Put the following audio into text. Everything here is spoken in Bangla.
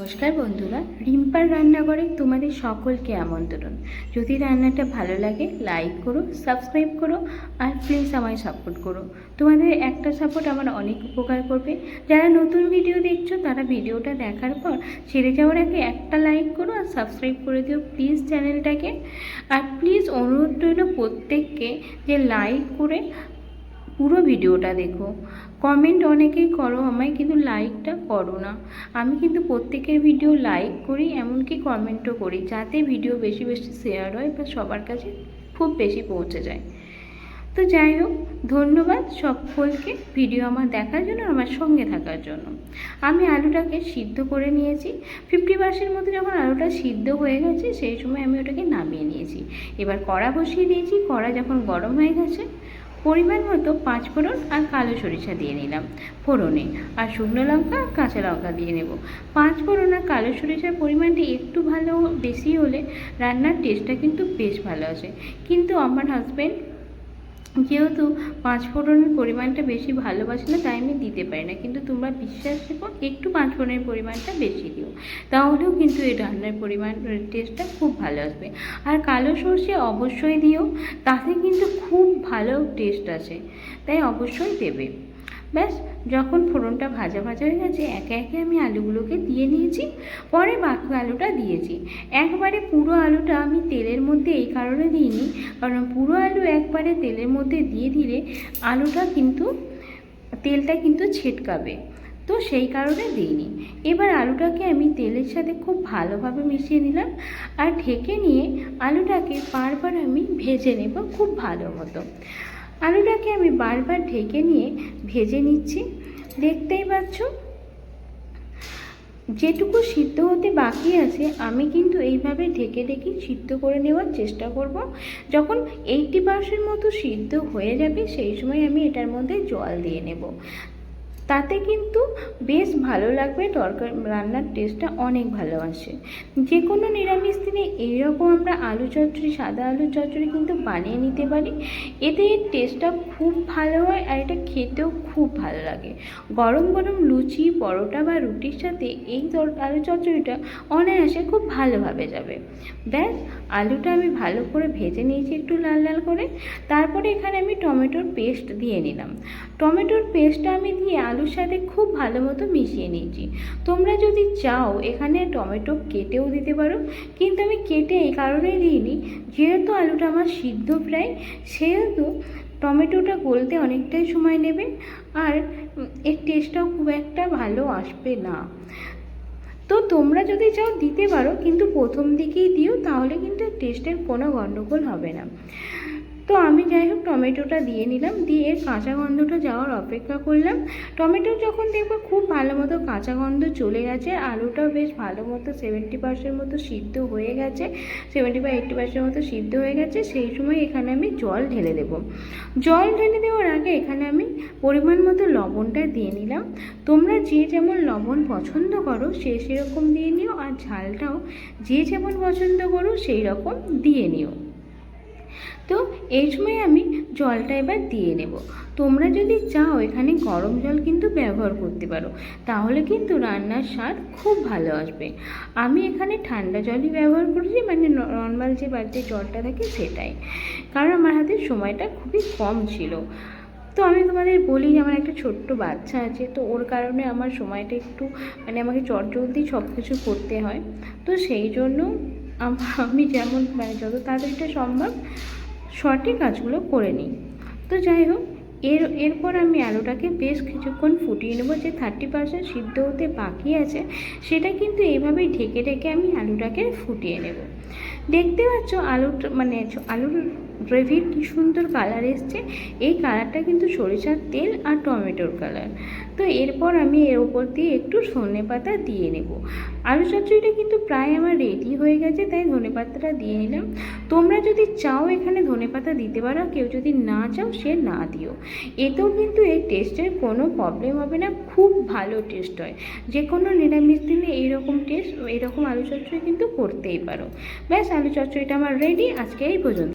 নমস্কার বন্ধুরা, রিম্পার রান্নাঘরে তোমাদের সকলকে আমন্ত্রণ। যদি রান্নাটা ভালো লাগে লাইক করো সাবস্ক্রাইব করো, আর প্লিজ আমায় সাপোর্ট করো। তোমাদের একটা সাপোর্ট আমার অনেক উপকার করবে। যারা নতুন ভিডিও দেখছ, তারা ভিডিওটা দেখার পর ছেড়ে যাওয়ার আগে একটা লাইক করো আর সাবস্ক্রাইব করে দিও প্লিজ চ্যানেলটাকে আর প্লিজ অনুরোধ রইল প্রত্যেককে যে লাইক করে পুরো ভিডিওটা দেখো। কমেন্ট অনেকেই করো আমায়, কিন্তু লাইকটা করো না। আমি কিন্তু প্রত্যেকের ভিডিও লাইক করি, এমনকি কমেন্টও করি, যাতে ভিডিও বেশি বেশি শেয়ার হয় বা সবার কাছে খুব বেশি পৌঁছে যায়। তো যাই হোক, ধন্যবাদ সকলকে ভিডিও আমার দেখার জন্য আমার সঙ্গে থাকার জন্য। আমি আলুটাকে সিদ্ধ করে নিয়েছি। ফিফটি পার্সেন্ট মতো যখন আলুটা সিদ্ধ হয়ে গেছে, সেই সময় আমি ওটাকে নামিয়ে নিয়েছি। এবার কড়া বসিয়ে দিয়েছি। কড়া যখন গরম হয়ে গেছে পরিমাণ মতো পাঁচ ফোড়ন আর কালো সরিষা দিয়ে নিলাম ফোড়নে আর শুকনো লঙ্কা আর কাঁচা লঙ্কা দিয়ে নেব। পাঁচ ফোড়ন আর কালো সরিষার পরিমাণটি একটু ভালো বেশি হলে রান্নার টেস্টটা কিন্তু বেশ ভালো আসে। কিন্তু আমার হাজব্যান্ড যেহেতু পাঁচ ফোড়নের পরিমাণটা বেশি ভালোবাসি না, তাই আমি দিতে পারি না। কিন্তু তোমরা বিশ্বাস রেখো, একটু পাঁচ ফোড়নের পরিমাণটা বেশি দিও। তাহলেও কিন্তু এই রান্নার পরিমাণ টেস্টটা খুব ভালো আসবে। আর কালো সর্ষে অবশ্যই দিও, তাতে কিন্তু খুব ভালো টেস্ট আছে তাই অবশ্যই দেবে। ব্যাস, যখন ফোড়নটা ভাজা ভাজা হয়ে গেছে, একে একে আমি আলুগুলোকে দিয়ে নিয়েছি, পরে বাকি আলুটা দিয়েছি। একবারে পুরো আলুটা আমি তেলের মধ্যে এই কারণে দিইনি, কারণ পুরো আলু একবারে তেলের মধ্যে দিয়ে দিলে আলুটা কিন্তু, তেলটা কিন্তু ছিটকাবে। তো সেই কারণে দিইনি। এবার আলুটাকে আমি তেলের সাথে খুব ভালোভাবে মিশিয়ে নিলাম আর ঢেকে নিয়ে আলুটাকে বারবার আমি ভেজে নেব খুব ভালো মতো। আলুটাকে আমি বারবার ঢেকে নিয়ে ভেজে নিচ্ছি। দেখতেই পাচ্ছ? যেটুকু সিদ্ধ হতে বাকি আছে, আমি কিন্তু এইভাবে ঢেকে ঢেকে সিদ্ধ করে নেওয়ার চেষ্টা করব। যখন এইটটি পার্সেন্ট মতো সিদ্ধ হয়ে যাবে, সেই সময় আমি এটার মধ্যে জল দিয়ে নেব। তাতে কিন্তু বেশ ভালো লাগবে, তরকারি, রান্নার টেস্টটা অনেক ভালো আসে। যে কোনো নিরামিষ দিনে এইরকম আমরা আলু চচ্চড়ি, সাদা আলু চচ্চড়ি কিন্তু বানিয়ে নিতে পারি। এতে টেস্টটা খুব ভালো হয় আর এটা খেতেও খুব ভালো লাগে। গরম গরম লুচি, পরোটা বা রুটির সাথে এই আলু চচ্চড়িটা অনায়াসে খুব ভালোভাবে যাবে। ব্যাস, আলুটা আমি ভালো করে ভেজে নিয়েছি একটু লাল লাল করে। তারপরে এখানে আমি টমেটোর পেস্ট দিয়ে নিলাম। টমেটোর পেস্টটা আমি দিয়ে আলুর সাথে খুব ভালো মতো মিশিয়ে নিয়েছি। তোমরা যদি চাও এখানে টমেটো কেটেও দিতে পারো, কিন্তু আমি কেটে এই কারণেই দিইনি। যেহেতু আলুটা আমার সিদ্ধ প্রায়, সেহেতু টমেটোটা গলতে অনেকটাই সময় নেবে আর এর টেস্টটাও খুব একটা ভালো আসবে না। তো তোমরা যদি চাও দিতে পারো, কিন্তু প্রথম দিকেই দিও, তাহলে কিন্তু টেস্টের কোনো গণ্ডগোল হবে না। তো আমি যাই হোক টমেটোটা দিয়ে নিলাম, দিয়ে এর কাঁচা গন্ধটা যাওয়ার অপেক্ষা করলাম। টমেটো যখন দেখব খুব ভালো মতো কাঁচা গন্ধ চলে গেছে আলুটাও বেশ ভালো মতো সেভেন্টি পার্সেন্ট মতো সিদ্ধ হয়ে গেছে সেভেন্টি বা এইটটি পার্সেন্ট মতো সিদ্ধ হয়ে গেছে, সেই সময় এখানে আমি জল ঢেলে দেবো। জল ঢেলে দেওয়ার আগে এখানে আমি পরিমাণ মতো লবণটা দিয়ে নিলাম। তোমরা যে যেমন লবণ পছন্দ করো, সে সেরকম দিয়ে নিও, আর ঝালটাও যে যেমন পছন্দ করো, সেই রকম দিয়ে নিও। তো এই সময় আমি জলটা এবার দিয়ে নেব। তোমরা যদি চাও এখানে গরম জল কিন্তু ব্যবহার করতে পারো, তাহলে কিন্তু রান্নার স্বাদ খুব ভালো আসবে। আমি এখানে ঠান্ডা জলই ব্যবহার করেছি মানে নর্মাল যে বাড়িতে জলটা থাকে সেটাই। কারণ আমার হাতে সময়টা খুবই কম ছিল। তো আমি তোমাদের বলি যে আমার একটা ছোট্ট বাচ্চা আছে, তো ওর কারণে আমার সময়টা একটু মানে আমাকে চটজলদি সব কিছু করতে হয়। তো সেই জন্য আম- যেমন মানে যত তাড়াতাড়িটা সম্ভব সঠিক কাজগুলো করে নিই। তো যাই হোক, এর, এরপর আমি আলুটাকে বেশ কিছুক্ষণ ফুটিয়ে নেব। যে থার্টি পার্সেন্ট সিদ্ধ হতে বাকি আছে, সেটা কিন্তু এইভাবেই ঢেকে ঢেকে আমি আলুটাকে ফুটিয়ে নেব। দেখতে পাচ্ছ আলুটা মানে আলুর গ্রেভির কি সুন্দর কালার এসছে, এই কালারটা কিন্তু সরিষার তেল আর টমেটোর কালার। তো এরপর আমি এর ওপর দিয়ে একটু ধনে পাতা দিয়ে নেব। আলু চচ্চড়িটা কিন্তু প্রায় আমার রেডি হয়ে গেছে, তাই ধনে পাতাটা দিয়ে নিলাম। তোমরা যদি চাও এখানে ধনে পাতা দিতে পারো, কেউ যদি না চাও সে না দিও। এতেও কিন্তু এই টেস্টের কোনো প্রবলেম হবে না, খুব ভালো টেস্ট হয়। যে কোনো নিরামিষ দিনে এইরকম টেস্ট এইরকম আলু চচ্চড়ি কিন্তু করতেই পারো। ব্যাস আলু চচ্চড়িটা আমার রেডি আজকে এই পর্যন্ত।